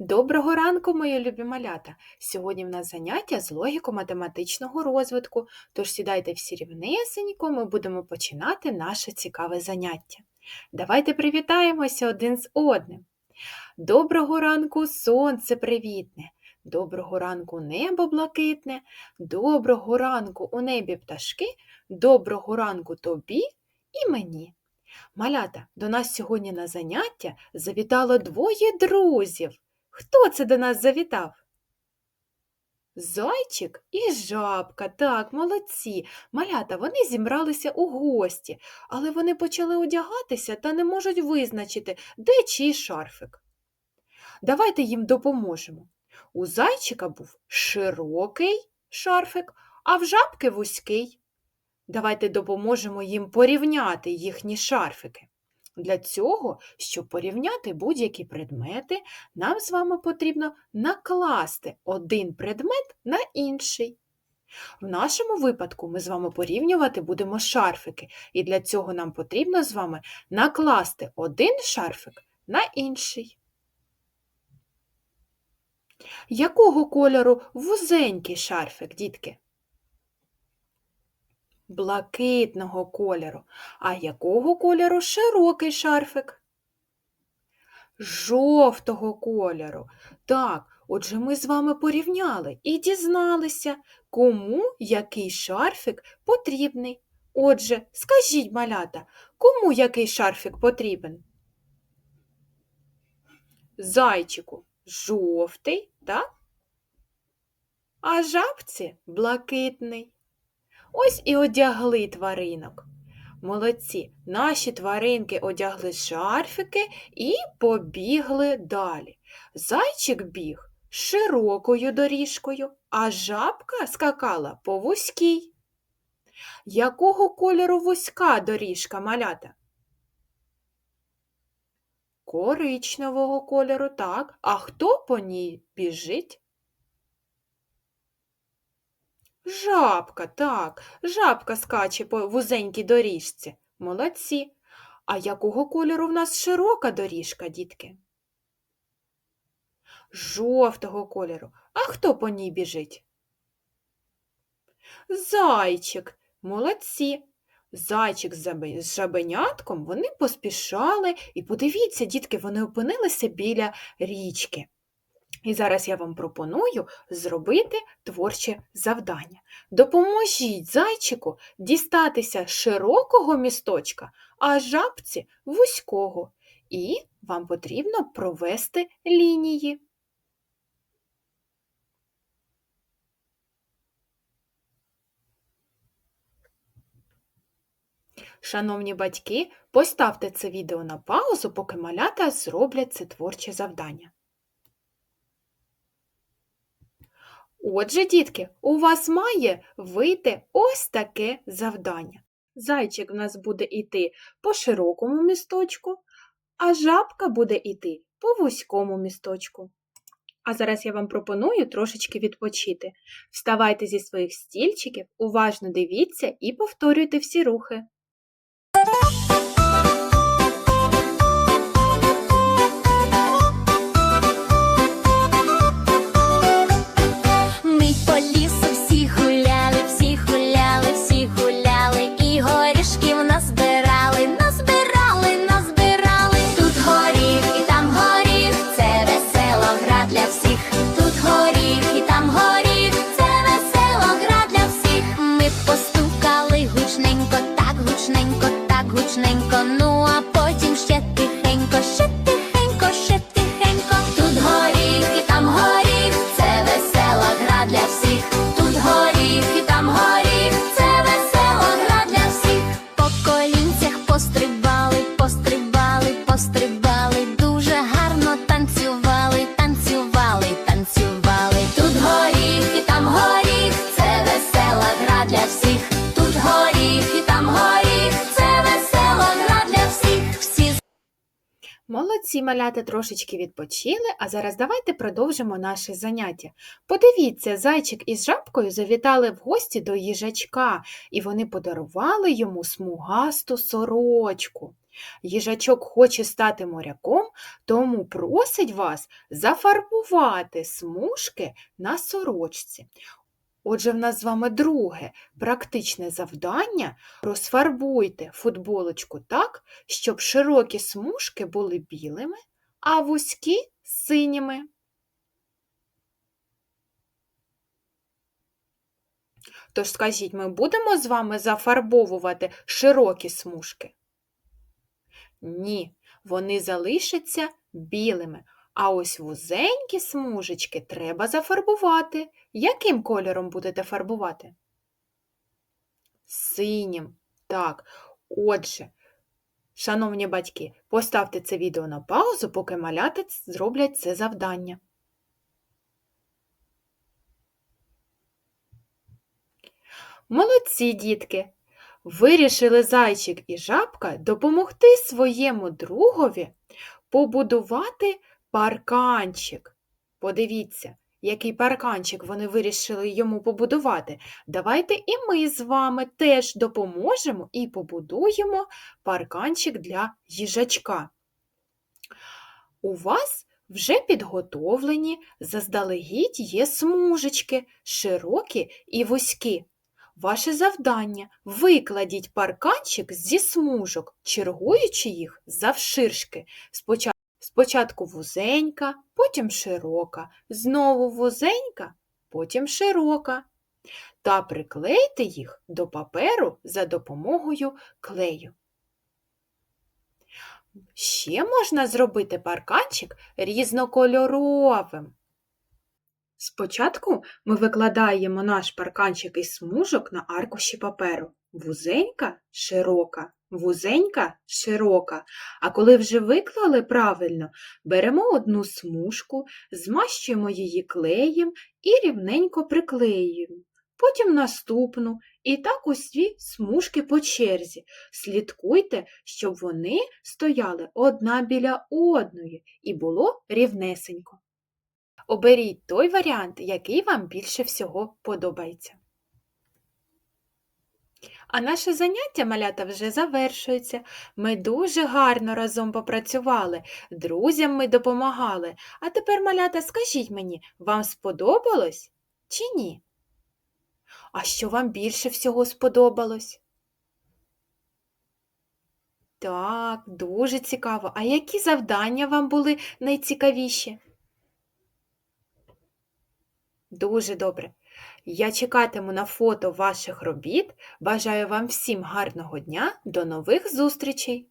Доброго ранку, мої любі малята! Сьогодні в нас заняття з логіко-математичного розвитку, тож сідайте всі рівнесенько, ми будемо починати наше цікаве заняття. Давайте привітаємося один з одним. Доброго ранку, сонце привітне, доброго ранку небо блакитне, доброго ранку у небі пташки, доброго ранку тобі і мені. Малята, до нас сьогодні на заняття завітало двоє друзів. Хто це до нас завітав? Зайчик і жабка, так, молодці. Малята, вони зібралися у гості, але вони почали одягатися та не можуть визначити, де чий шарфик. Давайте їм допоможемо. У зайчика був широкий шарфик, а в жабки вузький. Давайте допоможемо їм порівняти їхні шарфики. Для цього, щоб порівняти будь-які предмети, нам з вами потрібно накласти один предмет на інший. В нашому випадку ми з вами порівнювати будемо шарфики, і для цього нам потрібно з вами накласти один шарфик на інший. Якого кольору вузенький шарфик, дітки? Блакитного кольору. А якого кольору широкий шарфик? Жовтого кольору. Так, отже, ми з вами порівняли і дізналися, кому який шарфик потрібний. Отже, скажіть, малята, кому який шарфик потрібен? Зайчику жовтий, так? А жабці блакитний. Ось і одягли тваринок. Молодці, наші тваринки одягли шарфики і побігли далі. Зайчик біг широкою доріжкою, а жабка скакала по вузькій. Якого кольору вузька доріжка малята? Коричневого кольору, так. А хто по ній біжить? Жабка, так, жабка скаче по вузенькій доріжці. Молодці. А якого кольору в нас широка доріжка, дітки? Жовтого кольору. А хто по ній біжить? Зайчик. Молодці. Зайчик з жабенятком вони поспішали і подивіться, дітки, вони опинилися біля річки. І зараз я вам пропоную зробити творче завдання. Допоможіть зайчику дістатися широкого місточка, а жабці вузького. І вам потрібно провести лінії. Шановні батьки, поставте це відео на паузу, поки малята зроблять це творче завдання. Отже, дітки, у вас має вийти ось таке завдання. Зайчик в нас буде йти по широкому місточку, а жабка буде йти по вузькому місточку. А зараз я вам пропоную трошечки відпочити. Вставайте зі своїх стільчиків, уважно дивіться і повторюйте всі рухи. Молодці малята трошечки відпочили, а зараз давайте продовжимо наше заняття. Подивіться, зайчик із жабкою завітали в гості до їжачка, і вони подарували йому смугасту сорочку. Їжачок хоче стати моряком, тому просить вас зафарбувати смужки на сорочці. Отже, в нас з вами друге практичне завдання розфарбуйте футболочку так, щоб широкі смужки були білими, а вузькі синіми. Тож скажіть, ми будемо з вами зафарбовувати широкі смужки? Ні, вони залишаться білими. А ось вузенькі смужечки треба зафарбувати. Яким кольором будете фарбувати? Синім. Так, отже, шановні батьки, поставте це відео на паузу, поки малята зроблять це завдання. Молодці, дітки! Вирішили зайчик і жабка допомогти своєму другові побудувати парканчик. Подивіться, який парканчик вони вирішили йому побудувати. Давайте і ми з вами теж допоможемо і побудуємо парканчик для їжачка. У вас вже підготовлені, заздалегідь є смужечки, широкі і вузькі. Ваше завдання викладіть парканчик зі смужок, чергуючи їх завширшки. Спочатку вузенька, потім широка, знову вузенька, потім широка. Та приклейте їх до паперу за допомогою клею. Ще можна зробити парканчик різнокольоровим. Спочатку ми викладаємо наш парканчик із смужок на аркуші паперу. Вузенька, широка, вузенька, широка. А коли вже виклали правильно, беремо одну смужку, змащуємо її клеєм і рівненько приклеюємо. Потім наступну і так усі смужки по черзі. Слідкуйте, щоб вони стояли одна біля одної і було рівнесенько. Оберіть той варіант, який вам більше всього подобається. А наше заняття малята вже завершується. Ми дуже гарно разом попрацювали, друзям ми допомагали. А тепер, малята, скажіть мені, вам сподобалось чи ні? А що вам більше всього сподобалось? Так, дуже цікаво. А які завдання вам були найцікавіші? Дуже добре. Я чекатиму на фото ваших робіт. Бажаю вам всім гарного дня. До нових зустрічей!